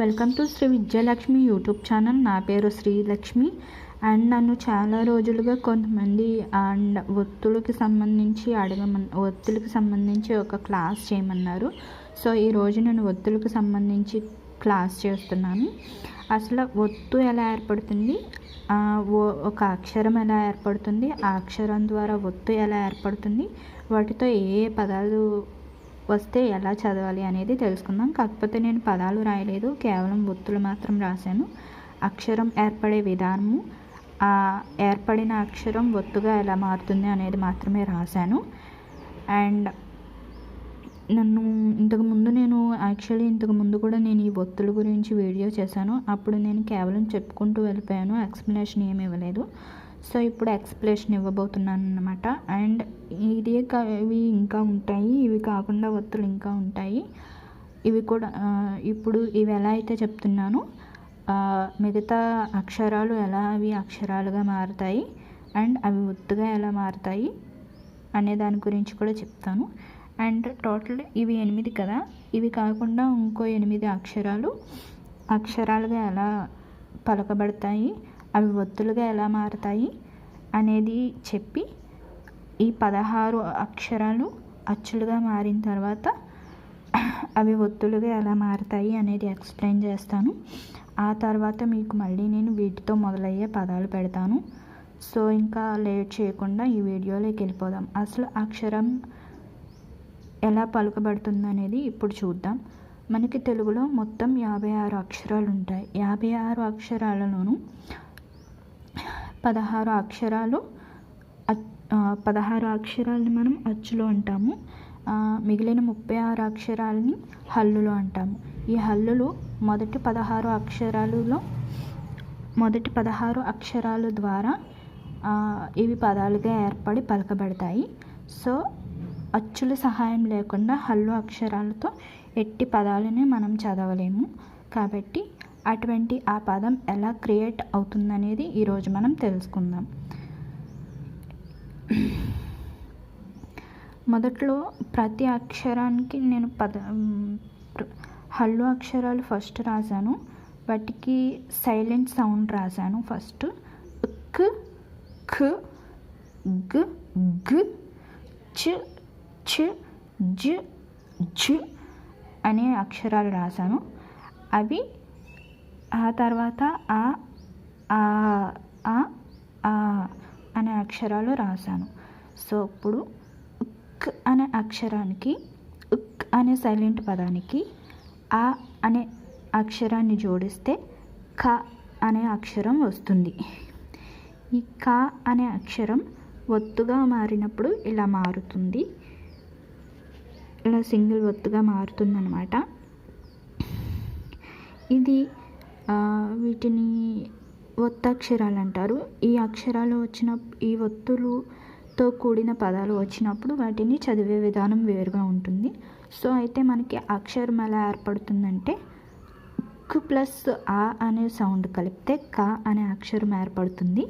Welcome to Sri Vidyalakshmi YouTube channel నా పేరు Srilakshmi and నన్ను చాలా రోజులుగా కొంతమంది అండ్ ఒత్తులకి సంబంధించి అడగమన్ ఒత్తులకి సంబంధించి ఒక క్లాస్ చేయమన్నారు. సో ఈరోజు నేను ఒత్తులకు సంబంధించి క్లాస్ చేస్తున్నాను. అసలు ఒత్తు ఎలా ఏర్పడుతుంది? ఒక అక్షరం ఎలా ఏర్పడుతుంది? ఆ అక్షరం ద్వారా ఒత్తు ఎలా ఏర్పడుతుంది? వాటితో ఏ ఏ పదాలు వస్తే ఎలా చదవాలి అనేది తెలుసుకుందాం. కాకపోతే నేను పదాలు రాయలేదు. కేవలం ఒత్తులు మాత్రం రాశాను. అక్షరం ఏర్పడే విధానము ఆ ఏర్పడిన అక్షరం ఒత్తుగా ఎలా మారుతుంది అనేది మాత్రమే రాశాను. అండ్ నన్ను ఇంతకుముందు నేను యాక్చువల్లీ ఇంతకు ముందు కూడా నేను ఈ ఒత్తుల గురించి వీడియో చేశాను. అప్పుడు నేను కేవలం చెప్పుకుంటూ వెళ్ళిపోయాను. ఎక్స్ప్లెనేషన్ ఏమి ఇవ్వలేదు. సో ఇప్పుడు ఎక్స్ప్లెనేషన్ ఇవ్వబోతున్నాను అనమాట అండ్ ఇది ఇవి ఇంకా ఉంటాయి. ఇవి కాకుండా ఒత్తులు ఇంకా ఉంటాయి. ఇవి కూడా ఇప్పుడు ఇవి ఎలా అయితే చెప్తున్నానో మిగతా అక్షరాలు ఎలా అవి అక్షరాలుగా మారుతాయి అండ్ అవి ఒత్తుగా ఎలా మారుతాయి అనే దాని గురించి కూడా చెప్తాను. అండ్ టోటల్ ఇవి ఎనిమిది కదా. ఇవి కాకుండా ఇంకో ఎనిమిది అక్షరాలు అక్షరాలుగా ఎలా పలకబడతాయి అవి ఒత్తులుగా ఎలా మారుతాయి అనేది చెప్పి ఈ పదహారు అక్షరాలు అచ్చులుగా మారిన తర్వాత అవి ఒత్తులుగా ఎలా మారుతాయి అనేది ఎక్స్ప్లెయిన్ చేస్తాను. ఆ తర్వాత మీకు మళ్ళీ నేను వీటితో మొదలయ్యే పదాలు పెడతాను. సో ఇంకా లేట్ చేయకుండా ఈ వీడియోలోకి వెళ్ళిపోదాం. అసలు అక్షరం ఎలా పలుకబడుతుంది అనేది ఇప్పుడు చూద్దాం. మనకి తెలుగులో మొత్తం యాభై ఆరు అక్షరాలు ఉంటాయి. యాభై ఆరు అక్షరాలలోనూ పదహారు అక్షరాలు పదహారు అక్షరాలని మనం అచ్చులో అంటాము. మిగిలిన ముప్పై ఆరు అక్షరాలని హల్లులో అంటాము. ఈ హల్లులు మొదటి పదహారు అక్షరాలలో మొదటి పదహారు అక్షరాల ద్వారా ఇవి పదాలుగా ఏర్పడి పలకబడతాయి. సో అచ్చుల సహాయం లేకుండా హల్లు అక్షరాలతో ఎట్టి పదాలని మనం చదవలేము. కాబట్టి అటువంటి ఆ పదం ఎలా క్రియేట్ అవుతుందనేది ఈరోజు మనం తెలుసుకుందాం. మొదట్లో ప్రతి అక్షరానికి నేను పద హల్లు అక్షరాలు ఫస్ట్ రాశాను. వాటికి సైలెంట్ సౌండ్ రాశాను ఫస్ట్. క్ ఖ గ్ గ్ చ చ జ అనే అక్షరాలు రాశాను. అవి ఆ తర్వాత ఆ ఆ ఆ ఆ అనే అక్షరాలు రాశాను. సో ఇప్పుడు ఉక్ అనే అక్షరానికి ఉక్ అనే సైలెంట్ పదానికి ఆ అనే అక్షరాన్ని జోడిస్తే క అనే అక్షరం వస్తుంది. ఈ క అనే అక్షరం ఒత్తుగా మారినప్పుడు ఇలా మారుతుంది. ఇలా సింగిల్ ఒత్తుగా మారుతుందన్నమాట. ఇది వీటిని ఒత్తక్షరాలు అంటారు. ఈ అక్షరాలు వచ్చిన ఈ ఒత్తులుతో కూడిన పదాలు వచ్చినప్పుడు వాటిని చదివే విధానం వేరుగా ఉంటుంది. సో అయితే మనకి అక్షరం ఎలా ఏర్పడుతుందంటే క్ ప్లస్ ఆ అనే సౌండ్ కలిపితే క అనే అక్షరం ఏర్పడుతుంది.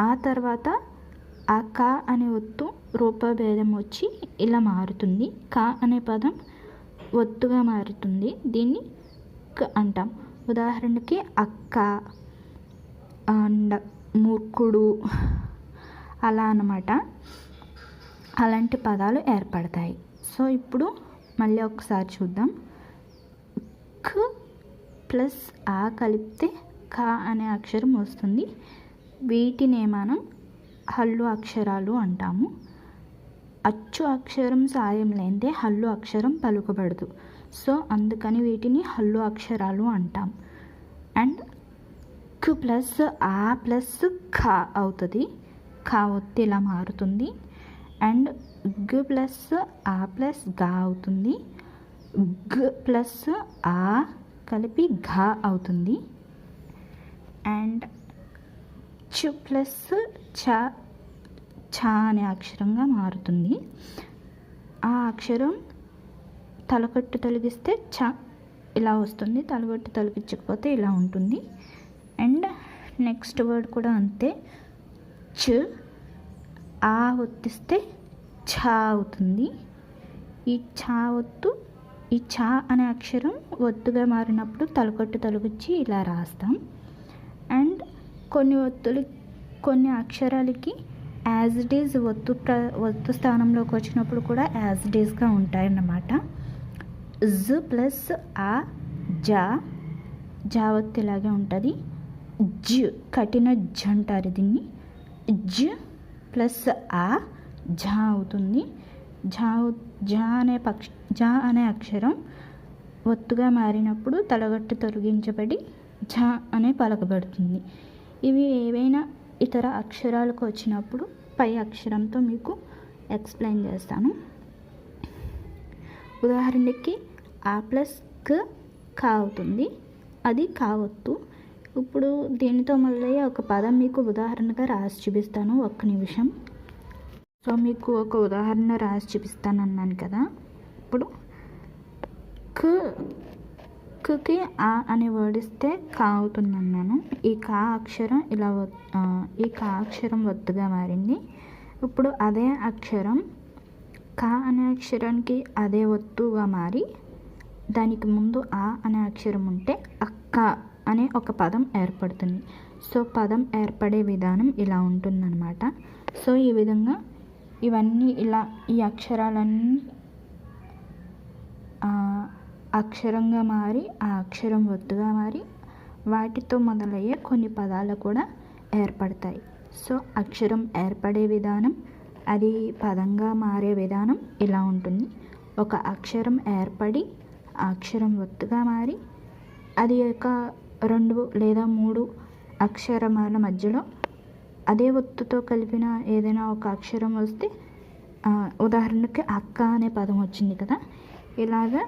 ఆ తర్వాత ఆ క అనే ఒత్తు రూపభేదం వచ్చి ఇలా మారుతుంది. క అనే పదం ఒత్తుగా మారుతుంది. దీన్ని క్ అంటాం. ఉదాహరణకి అక్క అండ్ మూర్ఖుడు అలా అన్నమాట. అలాంటి పదాలు ఏర్పడతాయి. సో ఇప్పుడు మళ్ళీ ఒకసారి చూద్దాం. క్ ప్లస్ ఆ కలిపితే క అనే అక్షరం వస్తుంది. వీటినే మనం హల్లు అక్షరాలు అంటాము. అచ్చు అక్షరం సాయం లేనిదే హల్లు అక్షరం పలుకబడదు. సో అందుకని వీటిని హల్లు అక్షరాలు అంటాం. అండ్ క్ ప్లస్ ఆ ప్లస్ ఖ అవుతుంది. ఖ ఒత్తి ఇలా మారుతుంది. అండ్ గ్ ప్లస్ ఆ ప్లస్గా అవుతుంది. గ్ ప్లస్ ఆ కలిపి ఘ అవుతుంది. అండ్ చు ప్లస్ చ ఛ అనే అక్షరంగా మారుతుంది. ఆ అక్షరం తలకట్టు తొలగిస్తే చ ఇలా వస్తుంది. తలకట్టు తొలగించకపోతే ఇలా ఉంటుంది. అండ్ నెక్స్ట్ వర్డ్ కూడా అంతే. చ ఆ ఒత్తిస్తే ఛా అవుతుంది. ఈ ఛా ఒత్తు ఈ ఛా అనే అక్షరం ఒత్తుగా మారినప్పుడు తలకట్టు తొలగించి ఇలా రాస్తాం. అండ్ కొన్ని ఒత్తులు కొన్ని అక్షరాలకి యాజ్ ఇట్ ఈజ్ ఒత్తు ప్ర ఒత్తు స్థానంలోకి వచ్చినప్పుడు కూడా యాజ్ ఇట్ ఈజ్గా ఉంటాయన్నమాట. జు ప్లస్ ఆ జా జా ఉంటుంది. జ కఠిన జ అంటారు దీన్ని. జ ప్లస్ ఆ ఝా అవుతుంది. జా జ అనే పక్ష జ అనే అక్షరం ఒత్తుగా మారినప్పుడు తలగట్టు తొలగించబడి జ అనే పలకబడుతుంది. ఇవి ఏవైనా ఇతర అక్షరాలకు వచ్చినప్పుడు పై అక్షరంతో మీకు ఎక్స్ప్లెయిన్ చేస్తాను. ఉదాహరణకి ఆ ప్లస్ క కా అవుతుంది అది కావత్తు ఇప్పుడు దీనితో మొదలయ్యే ఒక పదం మీకు ఉదాహరణగా రాసి చూపిస్తాను. ఒక్క నిమిషం. సో మీకు ఒక ఉదాహరణ రాసి చూపిస్తాను అన్నాను కదా. ఇప్పుడు క కుకి ఆ అనే వర్డ్ ఇస్తే కా అవుతుంది అన్నాను. ఈ కా అక్షరం ఇలా ఈ కా అక్షరం ఒత్తుగా మారింది. ఇప్పుడు అదే అక్షరం కా అనే అక్షరానికి అదే ఒత్తుగా మారి దానికి ముందు ఆ అనే అక్షరం ఉంటే అక్క అనే ఒక పదం ఏర్పడుతుంది. సో పదం ఏర్పడే విధానం ఇలా ఉంటుందన్నమాట. సో ఈ విధంగా ఇవన్నీ ఇలా ఈ అక్షరాలన్నీ అక్షరంగా మారి ఆ అక్షరం ఒత్తుగా మారి వాటితో మొదలయ్యే కొన్ని పదాలు కూడా ఏర్పడతాయి. సో అక్షరం ఏర్పడే విధానం అది పదంగా మారే విధానం ఇలా ఉంటుంది. ఒక అక్షరం ఏర్పడి అక్షరం ఒత్తుగా మారి అది ఒక రెండు లేదా మూడు అక్షరమాల మధ్యలో అదే ఒత్తుతో కలిపిన ఏదైనా ఒక అక్షరం వస్తే ఉదాహరణకి అక్క అనే పదం వచ్చింది కదా. ఇలాగా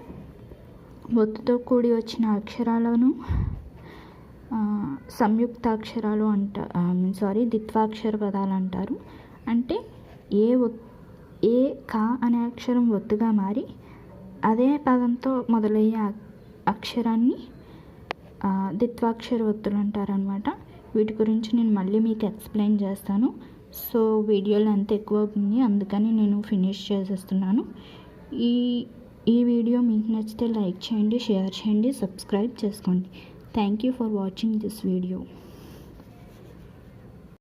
ఒత్తుతో కూడి వచ్చిన అక్షరాలను సంయుక్త అక్షరాలు అంట సారీ ద్విత్వాక్షర పదాలు అంటారు. అంటే ఏ ఏ కా అనే అక్షరం ఒత్తుగా మారి అదే పదంతో మొదలయ్యే అక్షరాన్ని ద్విత్వాక్షర ఒత్తులు అంటారనమాట వీటి గురించి నేను మళ్ళీ మీకు ఎక్స్ప్లెయిన్ చేస్తాను. సో వీడియోలు ఎంత ఎక్కువ అవుతుంది అందుకని నేను ఫినిష్ చేసేస్తున్నాను. ఈ ఈ వీడియో మీకు నచ్చితే లైక్ చేయండి షేర్ చేయండి సబ్స్క్రైబ్ చేసుకోండి. Thank you for watching this video.